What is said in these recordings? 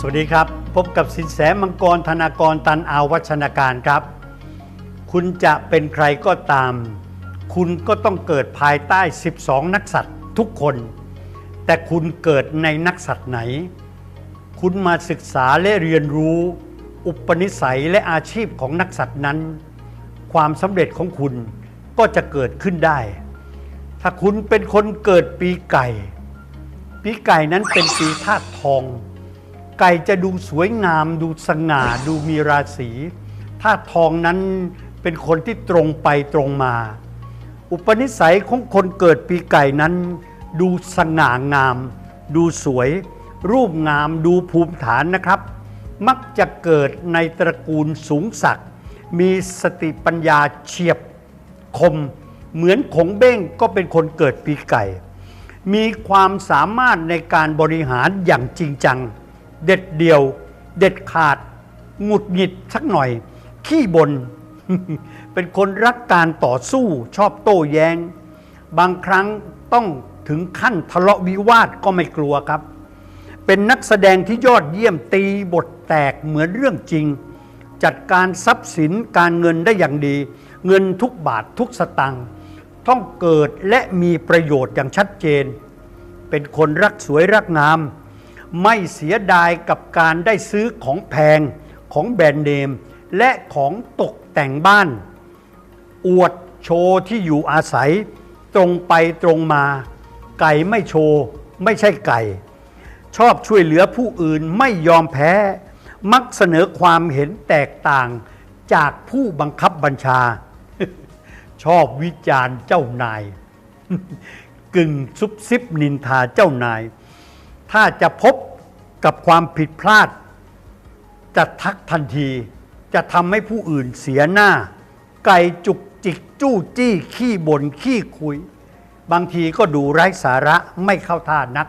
สวัสดีครับ พบกับสินแสมังกรธนากรตันอาวัชนาการครับ คุณจะเป็นใครก็ตาม คุณก็ต้องเกิดภายใต้ 12 นักสัตว์ทุกคน แต่คุณเกิดในนักสัตว์ไหน คุณมาศึกษาและเรียนรู้ อุปนิสัยและอาชีพของนักสัตว์นั้น ความสำเร็จของคุณก็จะเกิดขึ้นได้ ถ้าคุณเป็นคนเกิดปีไก่ ปีไก่นั้นเป็นปีธาตุทอง ไก่จะดูสวยงาม ดูสง่าดูมีราศีธาทองนั้นเป็นคนที่ตรงไปตรงมา อุปนิสัยของคนเกิดปีไก่นั้น ดูสง่างาม ดูสวย รูปงามดูภูมิฐานนะครับ มักจะเกิดในตระกูลสูงศักดิ์มีสติปัญญาเฉียบคม เหมือนขงเบ้งก็เป็นคนเกิดปีไก่ มีความสามารถในการบริหารอย่างจริงจัง เด็ดเดี่ยว เด็ดขาดหงุดหงิดสักหน่อย ขี้บนเป็นคนรักการต่อสู้ชอบโต้แยง้ง บางครั้งต้องถึงขั้นทะเลาะวิวาทก็ไม่กลัวครับ เป็นนักแสดงที่ยอดเยี่ยมตีบทแตกเหมือนเรื่องจริง จัดการทรัพย์สินการเงินได้อย่างดี เงินทุกบาททุกสตังค์ต้องเกิดและมีประโยชน์อย่างชัดเจน เป็นคนรักสวยรักงาม ไม่เสียดายกับการได้ซื้อของแพงของแบรนด์เนม และของตกแต่งบ้าน อวดโชว์ที่อยู่อาศัย ตรงไปตรงมา ไก่ไม่โชว์ ไม่ใช่ไก่ ชอบช่วยเหลือผู้อื่นไม่ยอมแพ้ มักเสนอความเห็นแตกต่างจากผู้บังคับบัญชา ชอบวิจารณ์เจ้านาย กึ่งซุบซิบนินทาเจ้านาย ถ้าจะพบกับความผิดพลาด จะทักทันที จะทำให้ผู้อื่นเสียหน้า ไก่จุกจิกจู้จี้ขี้บน่นขี้คุย บางทีก็ดูไร้สาระไม่เข้าท่านัก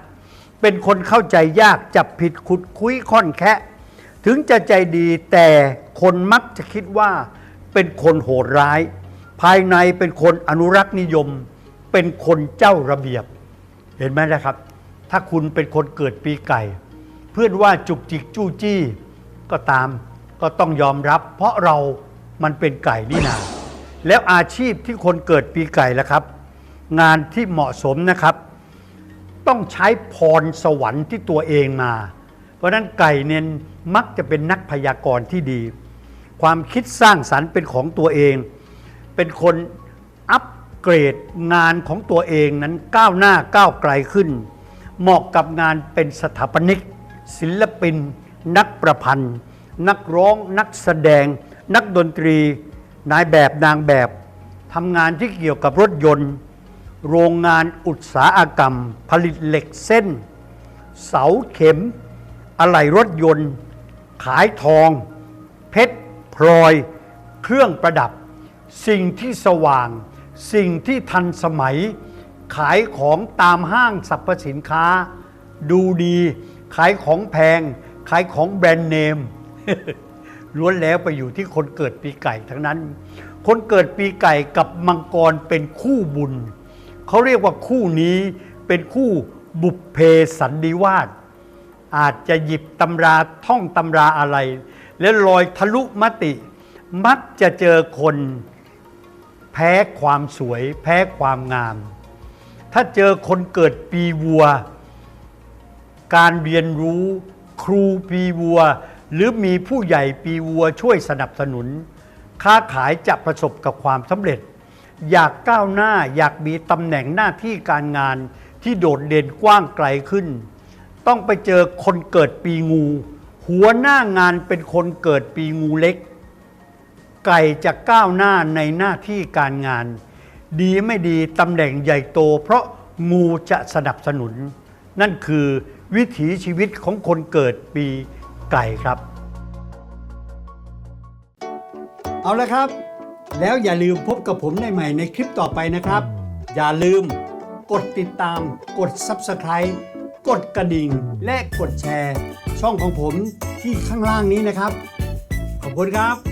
เป็นคนเข้าใจยากจับผิดขุดคุยค่อนแคะถึงจะใจดีแต่คนมักจะคิดว่าเป็นคนโหดร้าย ภายในเป็นคนอนุรักษ์นิยม เป็นคนเจ้าระเบียบ เห็นไหมนะครับ ถ้าคุณเป็นคนเกิดปีไก่ เพื่อนว่าจุกจิกจู้จี้ก็ตามก็ต้องยอมรับ เพราะเรามันเป็นไก่นี่นา แล้วอาชีพที่คนเกิดปีไก่ล่ะครับ งานที่เหมาะสมนะครับ ต้องใช้พรสวรรค์ที่ตัวเองมา เพราะนั้นไก่เนี่ยมักจะเป็นนักพยากรณ์ที่ดี ความคิดสร้างสรรค์เป็นของตัวเอง เป็นคนอัปเกรดงานของตัวเองนั้นก้าวหน้าก้าวไกลขึ้น เหมาะกับงานเป็นสถาปนิก ศิลปิน นักประพันธ์ นักร้องนักแสดง นักดนตรี นายแบบนางแบบทำงานที่เกี่ยวกับรถยนต์ โรงงานอุตสาหกรรม ผลิตเหล็กเส้น เสาเข็ม อะไหล่รถยนต์ ขายทอง เพชรพลอย เครื่องประดับ สิ่งที่สว่าง สิ่งที่ทันสมัย ขายของตามห้างสรรพสินค้า ดูดี ขายของแพง ขายของแบรนด์เนมล้วนแล้วไปอยู่ที่คนเกิดปีไก่ทั้งนั้น คนเกิดปีไก่กับมังกรเป็นคู่บุญ เขาเรียกว่าคู่นี้เป็นคู่บุพเพสันนิวาสอาจจะหยิบตำราท่องตำราอะไร แล้วลอยทะลุมติ มักจะเจอคน แพ้ความสวย แพ้ความงาม ถ้าเจอคนเกิดปีวัว การเรียนรู้ครูปีวัว หรือมีผู้ใหญ่ปีวัวช่วยสนับสนุน ค้าขายจะประสบกับความสำเร็จ อยากก้าวหน้าอยากมีตำแหน่งหน้าที่การงานที่โดดเด่นกว้างไกลขึ้น ต้องไปเจอคนเกิดปีงู หัวหน้างานเป็นคนเกิดปีงูเล็ก ไก่จะก้าวหน้าในหน้าที่การงาน ดีไม่ดีตำแหน่งใหญ่โต เพราะงูจะสนับสนุน นั่นคือวิถีชีวิตของคนเกิดปีไก่ครับ เอาละครับ แล้วอย่าลืมพบกับผมในใหม่ในคลิปต่อไปนะครับ อย่าลืมกดติดตาม กด Subscribe กดกระดิ่ง และกดแชร์ ช่องของผมที่ข้างล่างนี้นะครับ ขอบคุณครับ